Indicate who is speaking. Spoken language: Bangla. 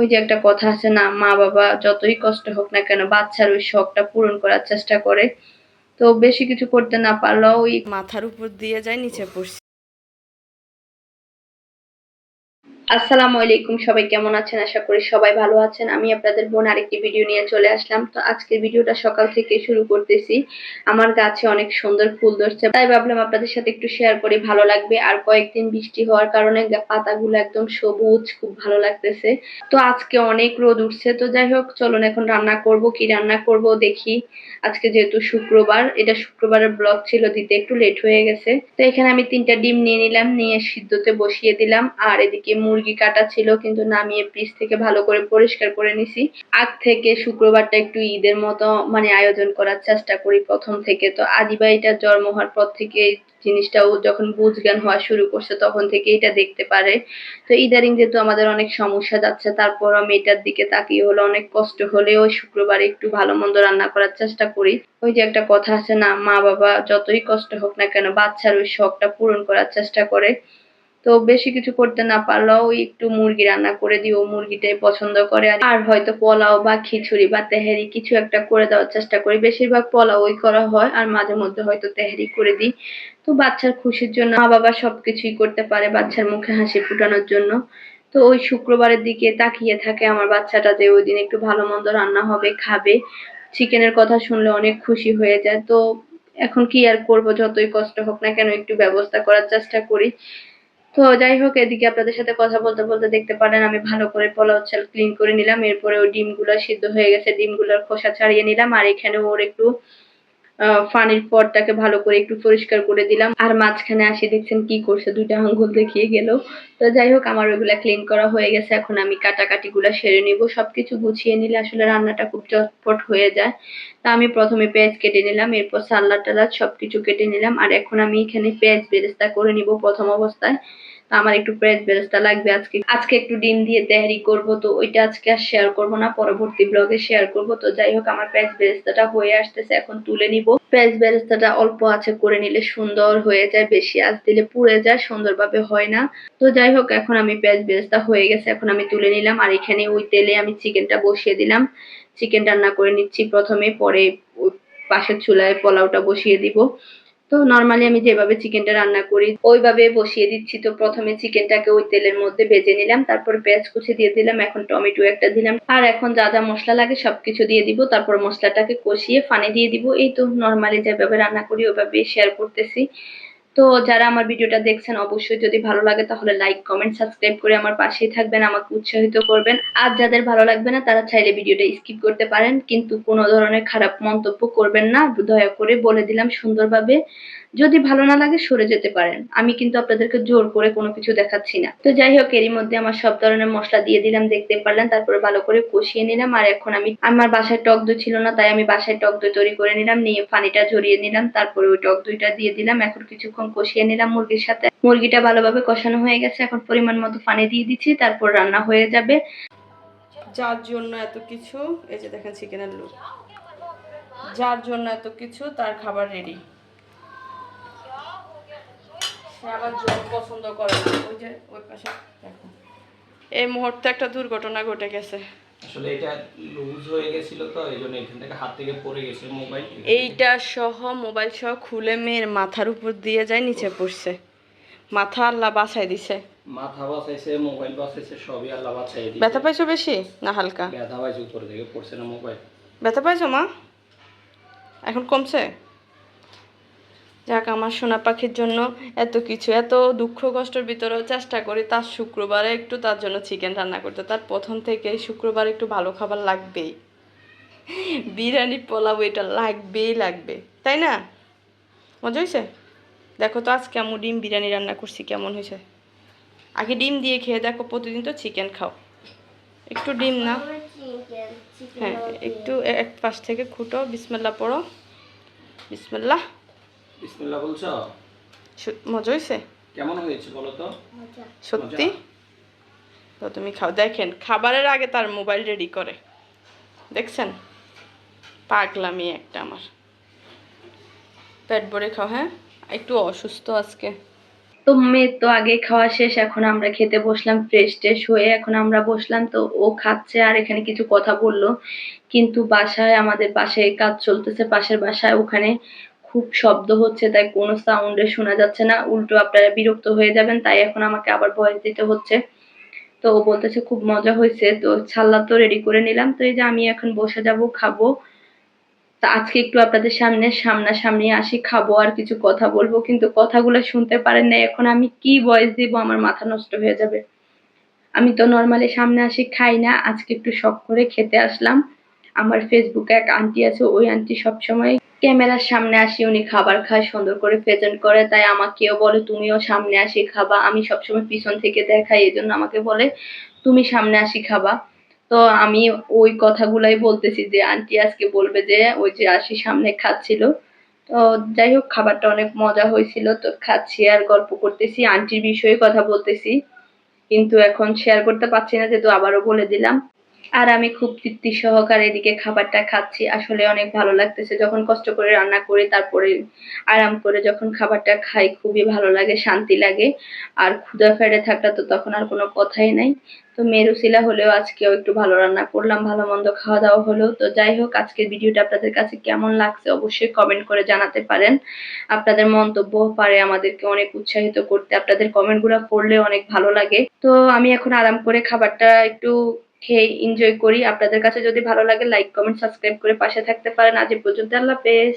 Speaker 1: ওই যে একটা কথা আছে না, মা বাবা যতই কষ্ট হোক না কেন বাচ্চার ওই শখটা পূরণ করার চেষ্টা করে। তো বেশি কিছু করতে না পারলেও ওই
Speaker 2: মাথার উপর দিয়ে যায়, নিচে পড়ছে।
Speaker 1: আসসালামু আলাইকুম, সবাই কেমন আছেন? আশা করি সবাই ভালো আছেন। আমি আপনাদের বোন আরেকটি ভিডিও নিয়ে চলে আসলাম। তো আজকের ভিডিওটা সকাল থেকে শুরু করতেছি। আমার গাছে অনেক সুন্দর ফুল ধরছে। তাই ভাবলাম আপনাদের সাথে একটু শেয়ার করি, ভালো লাগবে। আর কয়েকদিন বৃষ্টি হওয়ার কারণে পাতাগুলো একদম সবুজ, খুব ভালো লাগতেছে। তো আজকে অনেক রোদ উঠছে। তো যাই হোক, চলুন এখন রান্না করব, কি রান্না করব দেখি। আজকে যেহেতু শুক্রবার, এটা শুক্রবারের ব্লগ ছিল, দিতে একটু লেট হয়ে গেছে। তো এখানে আমি তিনটা ডিম নিয়ে নিলাম, নিয়ে সিদ্ধতে বসিয়ে দিলাম। আর এদিকে মুরগি কাটা ছিল, কিন্তু নামিয়ে ফ্রিজ থেকে ভালো করে পরিষ্কার করে নিছি। আগ থেকে শুক্রবারটা একটু ঈদের মতো মানে আয়োজন করার চেষ্টা করি প্রথম থেকে। তো আদিবা এটা জন্ম হওয়ার পর থেকে এই জিনিসটা, ও যখন বুঝ জ্ঞান হওয়া শুরু করছে তখন থেকে এটা দেখতে পারে। তো ইদারিং যেহেতু আমাদের অনেক সমস্যা যাচ্ছে তারপর আমি এটার দিকে তাকিয়ে হলো, অনেক কষ্ট হলেও শুক্রবারে একটু ভালো মন্দ রান্না করার চেষ্টা করি। ওই যে একটা কথা আছে না মা বাবা যতই কষ্ট হোক না কেন, বাচ্চার ওই শখটা পূরণ করার চেষ্টা করে। তো বেশি কিছু করতে না পারলেও একটু মুরগি রান্না করে দিই, ও মুরগিটাই পছন্দ করে। আর- আর হয়তো পোলাও বা খিচুড়ি বা তেহারি কিছু একটা করে দেওয়ার চেষ্টা করি। বেশিরভাগ পোলাওই করা হয় আর মাঝে মধ্যে হয়তো তেহারি করে দিই। তো বাচ্চার খুশির জন্য মা বাবা সবকিছুই করতে পারে বাচ্চার মুখে হাসি ফুটানোর জন্য। তো ওই শুক্রবারের দিকে তাকিয়ে থাকে আমার বাচ্চাটা যে ওই দিন একটু ভালো মন্দ রান্না হবে, খাবে। চিকেনের কথা শুনলে অনেক খুশি হয়ে যায়। তো এখন কি আর করব, যতই কষ্ট হোক না কেন একটু ব্যবস্থা করার চেষ্টা করি। তো যাই হোক, এদিকে আপনাদের সাথে কথা বলতে বলতে দেখতে পারেন, আমি ভালো করে পোলাও চাল ক্লিন করে নিলাম। এরপরে ওই ডিমগুলো সিদ্ধ হয়ে গেছে, ডিমগুলোর খোসা ছাড়িয়ে নিলাম। আর এখানে ওর একটু ফানির পরটাকে ভালো করে একটু পরিষ্কার করে দিলাম। আর মাঝখানে আসি দেখছেন কি করছে, দুইটা আঙ্গুল দেখিয়ে গেল। তো যাই হোক, আমার ওইগুলা ক্লিন করা হয়ে গেছে। এখন আমি কাটাকাটি গুলা সেরে নিব। সবকিছু গুছিয়ে নিলে আসলে রান্নাটা খুব চটপট হয়ে যায়। তা আমি প্রথমে পেঁয়াজ কেটে নিলাম, এরপর সালাদ টালাদ সবকিছু কেটে নিলাম। আর এখন আমি এখানে পেঁয়াজ বেরেস্তা করে নিব প্রথম অবস্থায়। আমার একটু পেঁয়াজ বেরেস্তা লাগবে আজকে। আজকে একটু ডিম দিয়ে তেহারি করব, তো ওইটা আজকে আর শেয়ার করব না, পরবর্তী ব্লগে শেয়ার করব। তো যাই হোক, আমার পেঁয়াজ বেরেস্তাটা হয়ে আসতেছে, এখন তুলে নিব। পেঁয়াজ বেরেস্তাটা অল্প আছে, করে নিলে সুন্দর হয়ে যায়, বেশি আজ দিলে পুড়ে যায়, সুন্দরভাবে হয় না। তো যাই হোক, এখন আমি পেঁয়াজ বেরেস্তা হয়ে গেছে, এখন আমি তুলে নিলাম। আর এখানে ওই তেলে আমি চিকেনটা বসিয়ে দিলাম। চিকেন রান্না করে নিচ্ছি প্রথমে, পরে পাশের চুলায় পোলাওটা বসিয়ে দিব। তো নর্মালি আমি যেভাবে চিকেনটা রান্না করি, ওইভাবে বসিয়ে দিচ্ছি। তো প্রথমে চিকেনটাকে ওই তেলের মধ্যে ভেজে নিলাম, তারপর পেঁয়াজ কুচি দিয়ে দিলাম, এখন টমেটো একটা দিলাম। আর এখন যা যা মশলা লাগে সবকিছু দিয়ে দিব, তারপর মশলাটাকে কষিয়ে, ফানে দিয়ে দিব। এই তো নর্মালি যেভাবে রান্না করি ওইভাবে শেয়ার করতেছি। তো যারা আমার ভিডিওটা দেখছেন, অবশ্যই যদি ভালো লাগে তাহলে লাইক কমেন্ট সাবস্ক্রাইব করে আমার পাশেই থাকবেন, আমাকে উৎসাহিত করবেন। আর যাদের ভালো লাগবে না, তারা চাইলে ভিডিওটা স্কিপ করতে পারেন, কিন্তু কোনো ধরনের খারাপ মন্তব্য করবেন না। দয়া করে বলে দিলাম সুন্দরভাবে। যদি ভালো না লাগে, সরে যেতে পারেন। আমি কিন্তু আপনাদেরকে জোর করে কোনো কিছু দেখাচ্ছি না। তো যাই হোক, এরই মধ্যে আমার সব ধরনের মশলা দিয়ে দিলাম, দেখতে পারলেন। তারপরে ভালো করে কষিয়ে নিলাম। আর এখন আমি, আমার বাসায় টক দই ছিল না, তাই আমি বাসায় টক দই তৈরি করে নিলাম। নিয়ে পানিটা ঝরিয়ে নিলাম। তারপরে ওই টক দইটা দিয়ে দিলাম। এখন কিছুক্ষণ কষিয়ে নিলাম মুরগির সাথে। মুরগিটা ভালোভাবে কষানো হয়ে গেছে, এখন পরিমাণ মতো পানি দিয়ে দিচ্ছি, তারপর রান্না হয়ে যাবে।
Speaker 2: যার জন্য এত কিছু, এই যে দেখেন চিকেনের লুক যার জন্য এত কিছু, তার খাবার রেডি এই মুহূর্তে একটা দুর্ঘটনা ঘটে গেছে।
Speaker 3: আসলে এটা লুজ হয়ে গেছিল তো এই জন্য এখান থেকে হাত থেকে পড়ে গেছিল মোবাইল
Speaker 2: এইটা সহ মোবাইল সহ খুলে মেয়ের মাথার উপর দিয়ে যায় নিচে পড়ছে। মাথা আল্লাহ বাছাই দিছে।
Speaker 3: মাথা বাঁচাইছে মোবাইল বাঁচাইছে সবই আল্লাহ বাঁচাই দিয়েছে
Speaker 2: ব্যথা পাইছো বেশি না হালকা?
Speaker 3: ব্যথা পাইছে উপর থেকে পড়ছে না মোবাইল
Speaker 2: ব্যথা পাইছো মা? এখন কমছে? যাক আমার সোনা পাখির জন্য এত কিছু এত দুঃখ কষ্টের ভিতরেও চেষ্টা করি তার শুক্রবারে একটু তার জন্য চিকেন রান্না করতে। তার প্রথম থেকে শুক্রবার একটু ভালো খাবার লাগবেই। বিরিয়ানি পোলাও এটা লাগবেই লাগবে তাই না? মজা হয়েছে? দেখো তো আজকে আমি ডিম বিরিয়ানি রান্না করছি কেমন হয়েছে? আগে ডিম দিয়ে খেয়ে দেখো প্রতিদিন তো চিকেন খাও। একটু ডিম না? হ্যাঁ একটু এক পাশ থেকে খুঁটো বিসমিল্লা পড়ো। বিসমিল্লা
Speaker 3: বিসমিল্লাহ বলছো?
Speaker 2: মজা হয়েছে
Speaker 3: কেমন হয়েছে বলো তো?
Speaker 2: সত্যি? তো তুমি খাও দেখেন খাবারের আগে তার মোবাইল রেডি করে। দেখছেন? পাগলামি একটা আমার। পেট ভরে খাও হ্যাঁ? একটু অসুস্থ আজকে।
Speaker 1: তো মেয়ের তো আগে খাওয়া শেষ এখন আমরা খেতে বসলাম ফ্রেশ ট্রেশ হয়ে এখন আমরা বসলাম তো ও খাচ্ছে আর এখানে কিছু কথা বলল। কিন্তু বাসায় আমাদের পাশে কাজ চলতেছে পাশের বাসায় ওখানে খুব শব্দ হচ্ছে, তাই কোনো সাউন্ডে শোনা যাচ্ছে না। উল্টো আপনারা বিরক্ত হয়ে যাবেন, তাই এখন আমাকে আবার ভয়েস দিতে হচ্ছে। তো ও বলতেছে খুব মজা হয়েছে, তো ছাল্লা তো রেডি করে নিলাম। তো এই যে আমি এখন বসে যাব, খাব। তা আজকে একটু আপনাদের সামনে সামনাসামনি আসি, খাব, আর কিছু কথা বলব। কিন্তু কথাগুলো শুনতে পারেন না এখন আমি কি ভয়েস দিব, আমার মাথা নষ্ট হয়ে যাবে। আমি তো নর্মালি সামনে আসি, খাই না। আজকে একটু শখ করে খেতে আসলাম। আমার ফেসবুকে এক আন্টি আছে, ওই আন্টি সবসময় ক্যামেরার সামনে আসি, উনি খাবার খায়, সুন্দর করে প্রেজেন্ট করে, তাই আমাকেও বলে, তুমিও সামনে আসি খাবা। আমি সবসময় পিছন থেকে দেখাই, এই জন্য আমাকে বলে, তুমি সামনে আসি খাবা। তো আমি ওই কথাগুলাই বলতেছি যে, আন্টি আজকে বলবে যে, ওই যে আসি সামনে খাচ্ছিল। তো যাই হোক, খাবারটা অনেক মজা হয়েছিল, তো খাচ্ছি আর গল্প করতেছি, আন্টির বিষয়ে কথা বলতেছি। কিন্তু এখন শেয়ার করতে পারছি না, যেহেতু আবারও বলে দিলাম। আর আমি খুব তৃপ্তি সহকারে এদিকে খাবারটা খাচ্ছি। আসলে অনেক ভালো লাগতেছে। যখন কষ্ট করে রান্না করি, তারপরে আরাম করে যখন খাবারটা খাই, খুবই ভালো লাগে, শান্তি লাগে। আর ক্ষুধা ফেড়ে থাকলে তো তখন আর কোনো কথাই নাই। তো মেরুশিলা হলেও আজকেও একটু ভালো রান্না করলাম, ভালো মন্দ খাওয়া দাওয়া হলো। তো যাই হোক, আজকের ভিডিওটা আপনাদের কাছে কেমন লাগছে অবশ্যই কমেন্ট করে জানাতে পারেন। আপনাদের মন্তব্য পারে আমাদেরকে অনেক উৎসাহিত করতে, আপনাদের কমেন্টগুলো পড়লে অনেক ভালো লাগে। তো আমি এখন আরাম করে খাবারটা একটু খেয়ে এনজয় করি। আপনাদের কাছে যদি ভালো লাগে লাইক কমেন্ট সাবস্ক্রাইব করে পাশে থাকতে পারেন। আজ পর্যন্ত আল্লাহ হাফেজ।